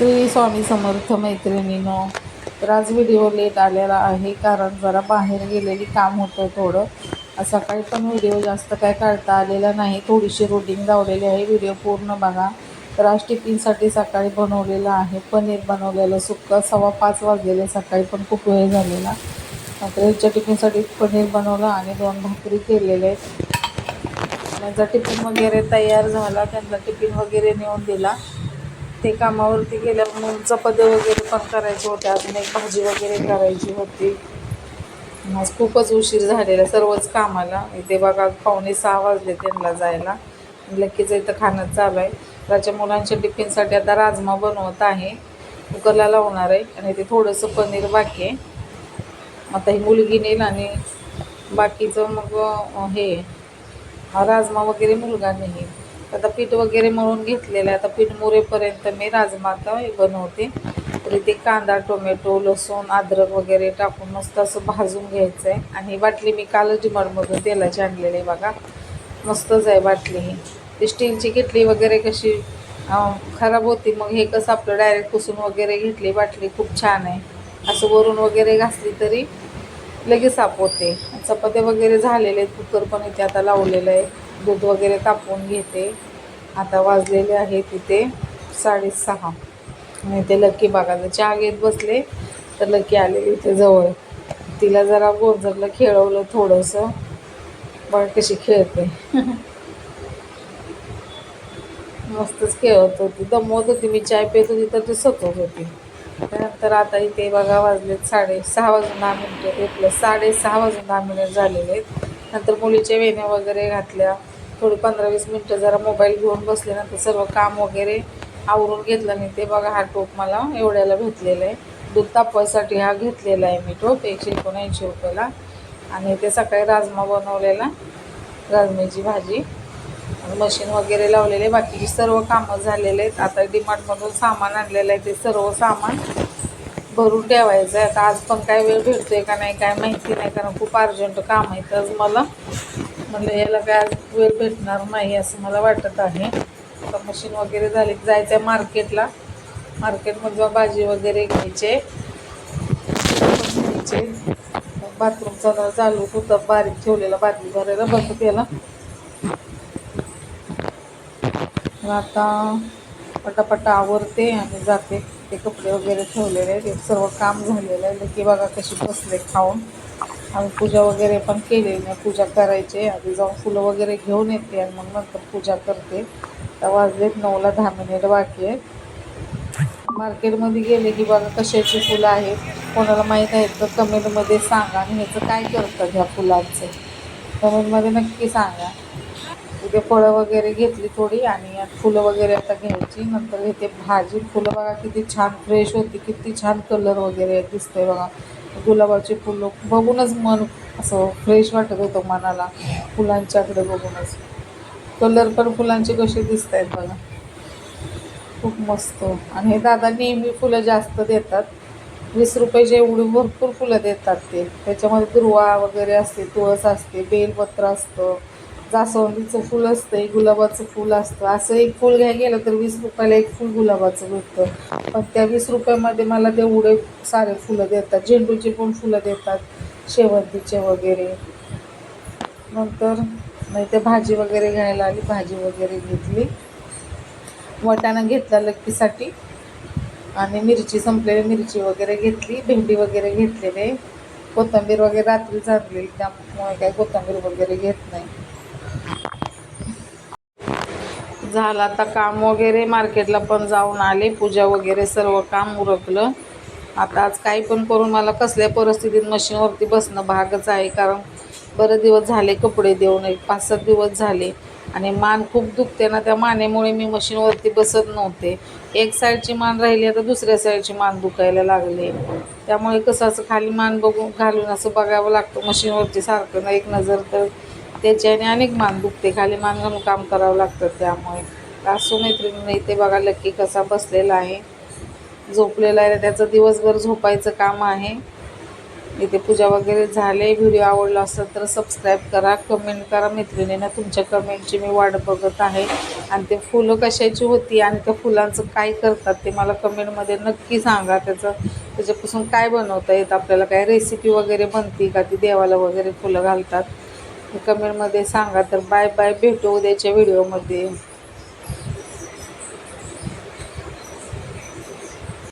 श्री स्वामी समर्थ मैत्रिणीनो तर आज video late आलेला आहे कारण जरा बाहेर गेलेली काम होतं थोडं. सकाळी पण व्हिडिओ जास्त काय काढता आलेला नाही. थोडीशी रुटीन लावलेली आहे. व्हिडिओ पूर्ण बघा. तर आज टिफिनसाठी सकाळी बनवलेलं आहे. पनीर बनवलेलं सुक्कं सव्वा पाच वाजलेले सकाळी पण खूप वेळ झालेला. तर ह्याच्या टिफिनसाठी पनीर बनवलं आणि दोन भाकरी केलेले आहेत. त्यांचा टिफिन वगैरे तयार झाला. त्यांना टिफिन वगैरे नेऊन दिला. ते कामावरती गेल्यावर मग चपात्या वगैरे पण करायचे होते अजून एक भाजी वगैरे करायची होती. आज खूपच उशीर झालेला सर्वच कामाला. इथे बघा पावणे सहा वाजले त्यांना जायला. लगेच इथं खाणं चालू आहे. त्याच्या मुलांच्या टिफिनसाठी आता राजमा बनवत आहे. कुकरला लावणार आहे आणि ते थोडंसं पनीर बाकी आहे. आता ही मुलगी नेईल आणि बाकीचं मग हे राजमा वगैरे मुलगा नाही. आता पीठ वगैरे मळून घेतलेलं आहे. आता पीठ मुरेपर्यंत मी राजमा आता बनवते. तर इथे कांदा टोमॅटो लसूण अद्रक वगैरे टाकून मस्त असं भाजून घ्यायचं आहे आणि ही बाटली मी कालच डिमांडमधून तेलाची आणलेली आहे बघा. मस्तच आहे बाटली ही. ती स्टीलची किटली वगैरे कशी खराब होती. मग हे कसं आपलं डायरेक्ट पुसून वगैरे घेतली. बाटली खूप छान आहे. असं वरून वगैरे घासली तरी लगेच सापवते चपात्या वगैरे झालेले आहेत. कुकर पण इथे आता लावलेलं आहे. दूध वगैरे तापवून घेते. आता वाजलेले आहे तिथे साडेसहा. आणि ते लकी बघायला चहा घेत बसले तर लकी आलेली इथे जवळ. तिला जरा गोंजरलं खेळवलं थोडंसं. पण कशी खेळते. मस्तच खेळत होती. दमवत होती मी चाय पेत होती तर ती सतत होती. त्यानंतर आता इथे बघा वाजलेत साडे सहा वाजून दहा मिनिटं. हे प्लस वाजून दहा मिनिट झालेले आहेत. नंतर मुलीच्या वेण्या वगैरे घातल्या. थोडी पंधरा वीस मिनटं जरा मोबाईल घेऊन बसले नंतर सर्व काम वगैरे आवरून घेतलं नाही ते बघा हा टोप मला एवढ्याला भेटलेला आहे. दूध तापवायसाठी हा घेतलेला आहे मी टोप एकशे एकोणऐंशी रुपयाला. आणि ते सकाळी राजमा बनवलेला राजम्याची भाजी. मशीन वगैरे लावलेले. बाकीची सर्व कामं झालेले आहेत. आता डिमार्टमधून सामान आणलेलं आहे. ते सर्व सामान भरून ठेवायचं आहे आता आज पण काय वेळ भेटतो आहे का नाही काय माहिती नाही कारण खूप अर्जंट काम आहे. तर मला म्हणलं याला काय आज वेळ भेटणार नाही असं मला वाटत आहे. आता मशीन वगैरे झाली जायचं आहे मार्केटला मार्केटमध्ये भाजी वगैरे घ्यायचे घ्यायचे. बाथरूमचा जरा चालू होतं बारीक ठेवलेला बादली भरायला बंद केला. मग आता पटापटा आवरते आणि जाते. ते कपडे वगैरे ठेवलेले आहेत. ते सर्व काम झालेलं आहे. की बघा कशी बसले खाऊन. आम्ही पूजा वगैरे पण केलेली नाही पूजा करायची आधी जाऊन फुलं वगैरे घेऊन येते आणि मग नंतर पूजा करते. तर वाजलेत नऊला दहा मिनिट बाकी आहे मार्केटमध्ये गेले की बघा कशाची फुलं आहेत. कोणाला माहीत आहेत तर कमेंटमध्ये सांगा. आणि ह्याचं काय करतात ह्या फुलांचं? कमेंटमध्ये नक्की सांगा. उद्या फळं वगैरे घेतली थोडी आणि फुलं वगैरे आता घ्यायची. नंतर घेते भाजी फुलं बघा किती छान फ्रेश होती किती छान कलर वगैरे दिसतंय बघा. गुलाबाची फुलं बघूनच मन असं फ्रेश वाटत होतं मनाला. फुलांच्याकडे बघूनच. कलर पण फुलांचे कसे दिसत आहेत बघा. खूप मस्त. आणि हे दादा नेहमी फुलं जास्त देतात. वीस रुपयाचे एवढी भरपूर फुलं देतात ते. त्याच्यामध्ये दुर्वा वगैरे असते तुळस असते बेलपत्र असतं. जास्वंदीचं फुल असतं गुलाबाचं फुल असतं. असं एक फुल घ्यायला गेलं तर वीस रुपयाला एक फुल गुलाबाचं भेटतं. पण त्या वीस रुपयामध्ये मला तेवढे सारे फुलं देतात. झेंडूची पण फुलं देतात शेवंतीचे वगैरे. नंतर नाही ते भाजी वगैरे घ्यायला आली भाजी वगैरे घेतली. वाटाणा घेतला लक्कीसाठी आणि मिरची संपलेली मिरची वगैरे घेतली भेंडी वगैरे घेतलेले. कोथिंबीर वगैरे रात्री झाली त्यामुळे काही कोथिंबीर वगैरे घेत नाही. झालं. आता काम वगैरे मार्केटला पण जाऊन आले. पूजा वगैरे सर्व काम उरकलं. आता आज काही पण करून मला कसल्या परिस्थितीत मशीनवरती बसणं भागच आहे. कारण बरं दिवस झाले कपडे देऊन एक पाच सात दिवस झाले. आणि मान खूप दुखते ना त्या मानेमुळे मी मशीनवरती बसत नव्हते. एक साईडची मान राहिली आता दुसऱ्या साईडची मान दुखायला लागले. त्यामुळे कसं असं खाली मान बघून घालून असं बघावं लागतं. मशीनवरती सारखं ना एक नजर तर त्याच्याने अनेक मान दुखते खाली मान घालून काम करावं लागतं त्यामुळे. असो मैत्रिणीने इथे बघा लक्की कसा बसलेला आहे. झोपलेला आहे त्याचं दिवसभर झोपायचं काम आहे. इथे पूजा वगैरे झाले व्हिडिओ आवडला असेल तर सबस्क्राईब करा कमेंट करा. मैत्रिणींना तुमच्या कमेंटची मी वाट बघत आहे. आणि ते फुलं कशाची होती आणि त्या फुलांचं काय करतात ते मला कमेंटमध्ये नक्की सांगा. त्याचं त्याच्यापासून काय बनवता येतं? आपल्याला काय रेसिपी वगैरे बनती का? ती देवाला वगैरे फुलं घालतात. कमेंटमध्ये सांगा. तर बाय बाय. भेटू उद्याच्या व्हिडिओमध्ये